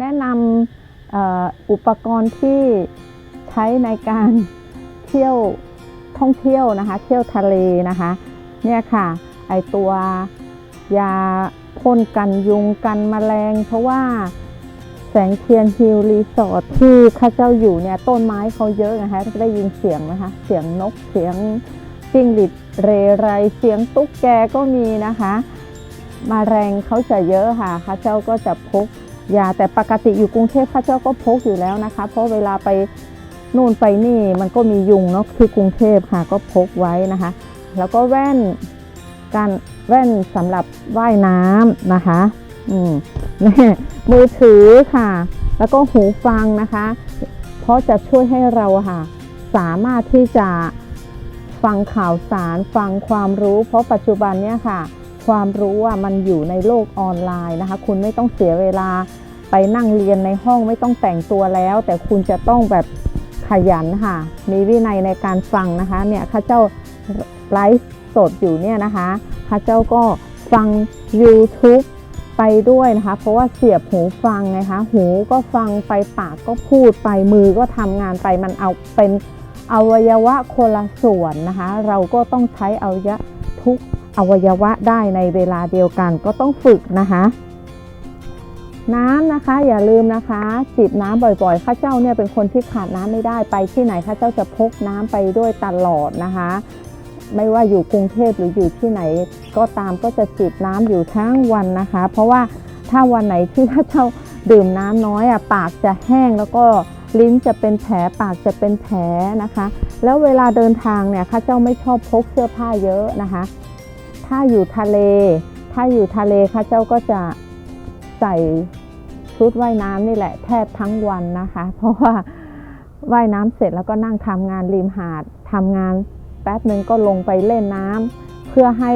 แนะนำอ,อุปกรณ์ที่ใช้ในการเที่ยวท่องเที่ยวนะคะ เที่ยวทะเลนะคะเนี่ยค่ะไอตัวยาพ่นกันยุงกันแมลง เพราะว่าแสงเทียนฮิลรีสอร์ทที่ข้าเจ้าอยู่เนี่ยต้นไม้เขาเยอะนะคะได้ยินเสียงนะคะเสียงนกเสียงจิ้งหรีดเรไรเสียงตุ๊กแกก็มีนะคะ มาแรงเขาจะเยอะค่ะข้าเจ้าก็จะพก ยาแต่ปกติอยู่กรุงเทพข้าเจ้าก็พกอยู่แล้วนะคะ เพราะเวลาไปนู่นไปนี่มันก็มียุงเนาะที่กรุงเทพค่ะก็พกไว้นะคะ แล้วก็แว่นการแว่นสำหรับว่ายน้ำนะคะอืมแม่มือถือค่ะ แล้วก็หูฟังนะคะ เพราะจะช่วยให้เราค่ะ สามารถที่จะฟังข่าวสารฟังความรู้ เพราะปัจจุบันเนี่ยค่ะ ความรู้อะมันอยู่ในโลกออนไลน์นะคะ คุณไม่ต้องเสียเวลา ไปนั่งเรียนในห้องไม่ต้องแต่งตัวแล้ว แต่คุณจะต้องแบบขยันค่ะ มีวินัยในการฟังนะคะ เนี่ยข้าเจ้าไลฟ์สดอยู่เนี่ยนะคะข้าเจ้าก็ฟัง YouTube ไปด้วยนะคะ เพราะว่าเสียบหูฟังไงคะ หูก็ฟังไปปากก็พูดไปมือก็ทำงานไปมันเอาเป็นอวัยวะคนละส่วนนะคะ เราก็ต้องใช้อวัยะทุกอวัยวะได้ในเวลาเดียวกันก็ต้องฝึกนะคะ น้ำนะคะอย่าลืมนะคะจิบน้ำบ่อยๆข้าเจ้าเนี่ยเป็นคนที่ขาดน้ำไม่ได้ไปที่ไหนข้าเจ้าจะพกน้ำไปด้วยตลอดนะคะ ไม่ว่าอยู่กรุงเทพหรืออยู่ที่ไหนก็ตามก็จะจิบน้ำอยู่ทั้งวันนะคะ เพราะว่าถ้าวันไหนที่ข้าเจ้าดื่มน้ำน้อยอะปากจะแห้งแล้วก็ลิ้นจะเป็นแผลปากจะเป็นแผลนะคะ แล้วเวลาเดินทางเนี่ยข้าเจ้าไม่ชอบพกเสื้อผ้าเยอะนะคะ ถ้าอยู่ทะเล ถ้าอยู่ทะเลข้าเจ้าก็จะ ใส่ชุดว่ายน้ำนี่แหละแทบทั้งวันนะคะ เพราะว่าว่ายน้ำเสร็จแล้วก็นั่งทำงานริมหาดทำงานแป๊บหนึ่งก็ลงไปเล่นน้ำเพื่อให้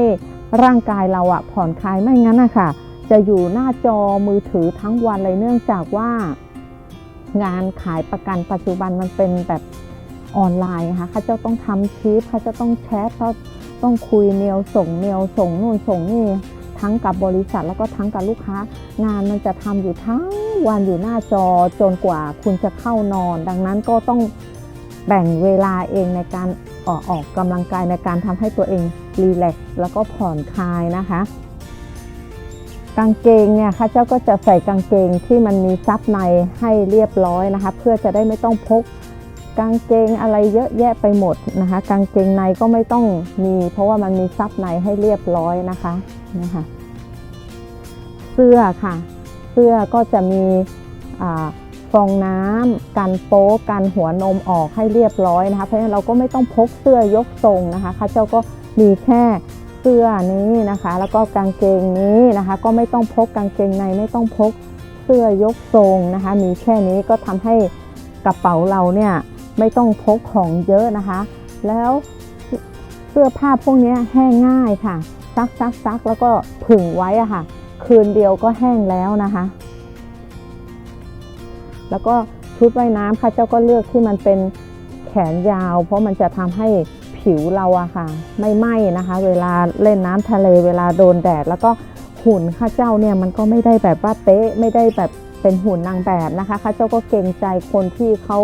ร่างกายเราอะผ่อนคลายไม่งั้นนะคะจะอยู่หน้าจอมือถือทั้งวันเลยเนื่องจากว่า งานขายประกันปัจจุบันมันเป็นแบบออนไลน์นะคะเขาจะต้องทำชีพเขาจะต้องแชทเขาต้องคุยเมลส่งเมลส่งนู่นส่งนี่ ทั้งกับบริษัทแล้วก็ทั้งกับลูกค้า งานมันจะทำอยู่ทั้งวันอยู่หน้าจอจนกว่าคุณจะเข้านอน ดังนั้นก็ต้องแบ่งเวลาเองในการออกออกกำลังกายในการทำให้ตัวเองรีแลกซ์แล้วก็ผ่อนคลายนะคะ กางเกงเนี่ยข้าเจ้าก็จะใส่กางเกงที่มันมีซับในให้เรียบร้อยนะคะ เพื่อจะได้ไม่ต้องพก กางเกงอะไรเยอะแยะไปหมดนะคะ กางเกงในก็ไม่ต้องมี เพราะว่ามันมีซับในให้เรียบร้อยนะคะนะคะ เสื้อค่ะ เสื้อก็จะมีอฟองน้ำกันโป๊กันหัวนมออกให้เรียบร้อยนะคะ เพราะฉะนั้นเราก็ไม่ต้องพกเสื้อยกทรงนะคะข้าเจ้าก็มีแค่เสื้อนี้นะคะ แล้วก็กางเกงนี้นะคะ ก็ไม่ต้องพกกางเกงในไม่ต้องพกเสื้อยกทรงนะคะ มีแค่นี้ก็ทำให้กระเป๋าเราเนี่ย ไม่ต้องพกของเยอะนะคะ แล้วเสื้อผ้าพวกนี้แห้งง่ายค่ะ ซักซักซักแล้วก็ผึ่งไว้อะค่ะ คืนเดียวก็แห้งแล้วนะคะ แล้วก็ชุดว่ายน้ำค่ะเจ้าก็เลือกที่มันเป็นแขนยาว เพราะมันจะทำให้ผิวเราอะค่ะ ไม่ไหม้นะคะ เวลาเล่นน้ำทะเลเวลาโดนแดด แล้วก็หุ่นข้าเจ้าเนี่ยมันก็ไม่ได้แบบว่าเป๊ะไม่ได้แบบ เป็นหุ่นนางแบบนะคะข้าเจ้าก็เกรงใจคนที่เขา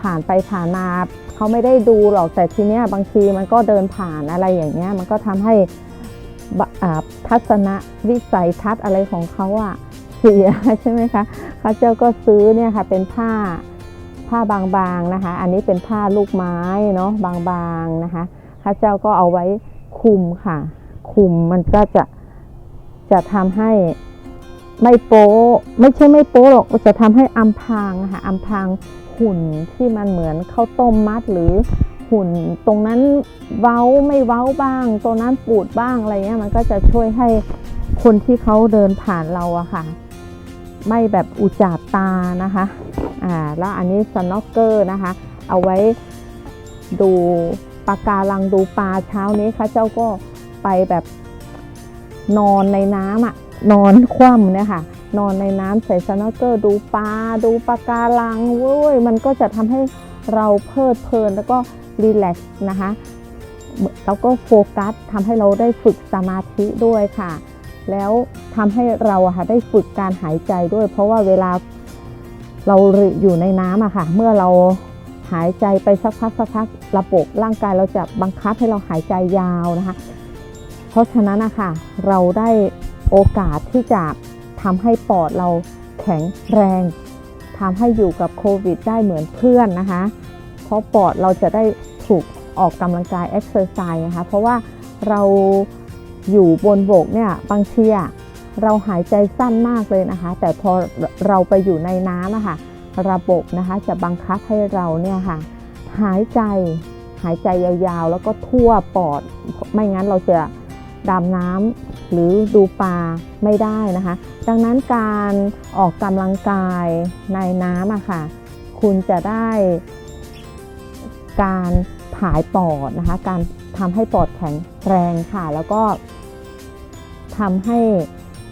ผ่านไปผ่านมาเขาไม่ได้ดูหรอกแต่ทีเนี้ยบางทีมันก็เดินผ่านอะไรอย่างเงี้ยมันก็ทำให้ทัศนวิสัยทัศน์อะไรของเขาอะเสียใช่ไหมคะข้าเจ้าก็ซื้อเนี่ยค่ะเป็นผ้าผ้าบางๆนะคะ อันนี้เป็นผ้าลูกไม้เนาะบางๆนะคะข้าเจ้าก็เอาไว้คลุมค่ะคลุมมันก็จะจะทำให้ ไม่โป๊ะไม่ใช่ไม่โป๊ะหรอกจะทำให้อำพางค่ะอำพางหุ่นที่มันเหมือนข้าวต้มมัดหรือหุ่นตรงนั้นเว้าไม่เว้าบ้าง ตรงนั้นปูดบ้างอะไรเงี้ยมันก็จะช่วยให้คนที่เขาเดินผ่านเราอะค่ะ ไม่แบบอุจจาตานะคะอ่าแล้วอันนี้สโนอกเกอร์นะคะ เอาไว้ดูปะการังดูปลาเช้านี้ค่ะเจ้าก็ไปแบบนอนในน้ำอะ นอนคว่ำเนี่ยค่ะนอนในน้ำใส่สนอกเกอร์ดูปลาดูปะการังเว้ยมันก็จะทำให้เราเพลิดเพลินแล้วก็รีแลกซ์นะคะแล้วก็โฟกัสทำให้เราได้ฝึกสมาธิด้วยค่ะ แล้วทำให้เราค่ะได้ฝึกการหายใจด้วย เพราะว่าเวลาเราอยู่ในน้ำอะค่ะ เมื่อเราหายใจไปสักพักสักพักระบบร่างกายเราจะบังคับให้เราหายใจยาวนะคะ เพราะฉะนั้นนะคะเราได้ โอกาสที่จะทำให้ปอดเราแข็งแรงทำให้อยู่กับโควิดได้เหมือนเพื่อนนะคะ เพราะปอดเราจะได้ถูกออกกำลังกายเอ็กซ์เซอร์ไซส์นะคะ เพราะว่าเราอยู่บนบกเนี่ยบางทีเราหายใจสั้นมากเลยนะคะ แต่พอเราไปอยู่ในน้ำอะคะระบบนะคะจะบังคับให้เราเนี่ยค่ะหายใจหายใจยาวๆ แล้วก็ทั่วปอด ไม่งั้นเราจะ ดำน้ำหรือดูปลาไม่ได้นะคะ ดังนั้นการออกกำลังกายในน้ำอะค่ะ คุณจะได้การผายปอดนะคะ การทำให้ปอดแข็งแรงค่ะ แล้วก็ทำให้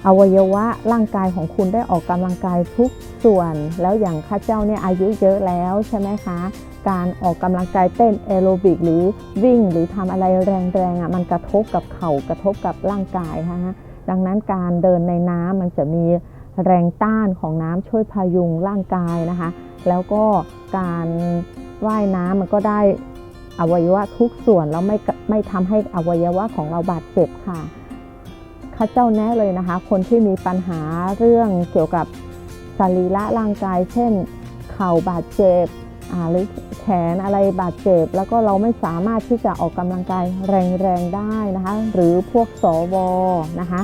อวัยวะร่างกายของคุณได้ออกกำลังกายทุกส่วน แล้วอย่างข้าเจ้าเนี่ยอายุเยอะแล้วใช่ไหมคะ การออกกำลังกายเต้นแอโรบิกหรือวิ่งหรือทำอะไรแรงๆอะมันกระทบกับเข่ากระทบกับร่างกายนะคะดังนั้นการเดินในน้ำมันจะมีแรงต้านของน้ำช่วยพยุงร่างกายนะคะ แล้วก็การว่ายน้ำมันก็ได้อวัยวะทุกส่วนแล้วไม่ไม่ทำให้อวัยวะของเราบาดเจ็บค่ะ ข้าเจ้าแน่เลยนะคะ คนที่มีปัญหาเรื่องเกี่ยวกับสรีระร่างกาย เช่น เข่าบาดเจ็บหรือแขนอะไรบาดเจ็บ แล้วก็เราไม่สามารถที่จะออกกำลังกายแรงๆได้นะคะ หรือพวกสวนะคะ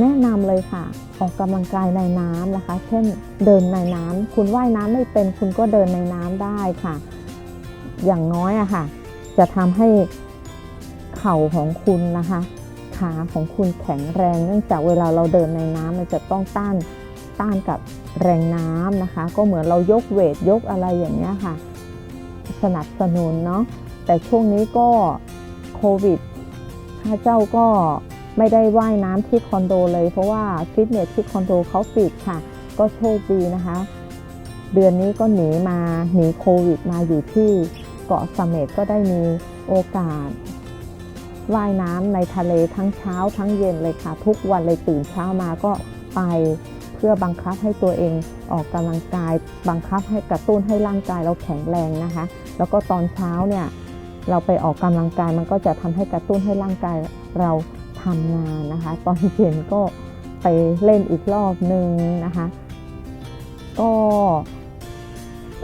แนะนำเลยค่ะ ออกกำลังกายในน้ำนะคะ เช่นเดินในน้ำคุณว่ายน้ำไม่เป็นคุณก็เดินในน้ำได้ค่ะ อย่างน้อยอะค่ะ จะทำให้เข่าของคุณนะคะ ขาของคุณแข็งแรง เนื่องจากเวลาเราเดินในน้ำมันจะต้องต้านต้านกับแรงน้ำนะคะ ก็เหมือนเรายกเวทยกอะไรอย่างเงี้ยค่ะ สนับสนุนเนาะแต่ช่วงนี้ก็โควิดข้าเจ้าก็ไม่ได้ว่ายน้ำที่คอนโดเลย เพราะว่าฟิตเนสที่คอนโดเขาปิดค่ะ ก็โชคดีนะคะ เดือนนี้ก็หนีมาหนีโควิดมาอยู่ที่เกาะเสม็ดก็ได้มีโอกาส ว่ายน้ำในทะเลทั้งเช้าทั้งเย็นเลยค่ะ ทุกวันเลยตื่นเช้ามาก็ไปเพื่อบังคับให้ตัวเองออกกำลังกาย บังคับให้กระตุ้นให้ร่างกายเราแข็งแรงนะคะ แล้วก็ตอนเช้าเนี่ยเราไปออกกำลังกายมันก็จะทำให้กระตุ้นให้ร่างกายเราทำงานนะคะ ตอนเย็นก็ไปเล่นอีกรอบหนึ่งนะคะ ก็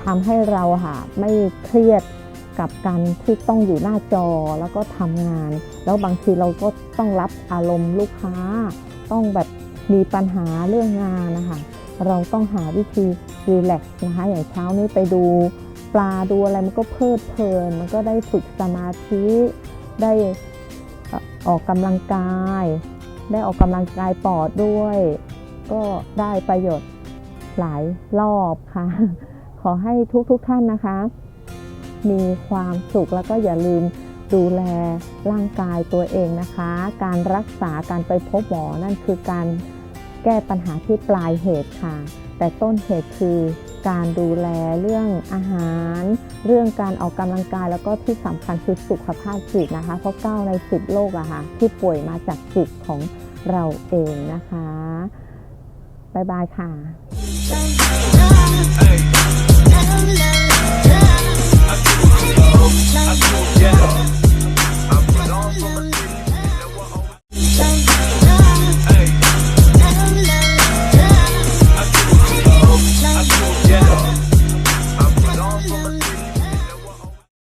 ทำให้เราค่ะไม่เครียด กับการที่ต้องอยู่หน้าจอแล้วก็ทำงาน แล้วบางทีเราก็ต้องรับอารมณ์ลูกค้า ต้องแบบมีปัญหาเรื่องงานนะคะเราต้องหาวิธีรีแลกซ์นะคะอย่างเช้านี้ไปดูปลาดูอะไรมันก็เพลิดเพลิน มันก็ได้ฝึกสมาธิได้ออกกำลังกาย ได้ออกกำลังกายปอดด้วย ก็ได้ประโยชน์หลายรอบค่ะ ขอให้ทุกทุกท่านนะคะ มีความสุขแล้วก็อย่าลืมดูแลร่างกายตัวเองนะคะ การรักษาการไปพบหมอนั่นคือการแก้ปัญหาที่ปลายเหตุค่ะ แต่ต้นเหตุคือการดูแลเรื่องอาหาร เรื่องการออกกำลังกายแล้วก็ที่สำคัญคือสุขภาพจิตนะคะ เพราะ9ใน10โรคอะค่ะที่ป่วยมาจากจิตของเราเองนะคะ บ๊ายบายค่ะ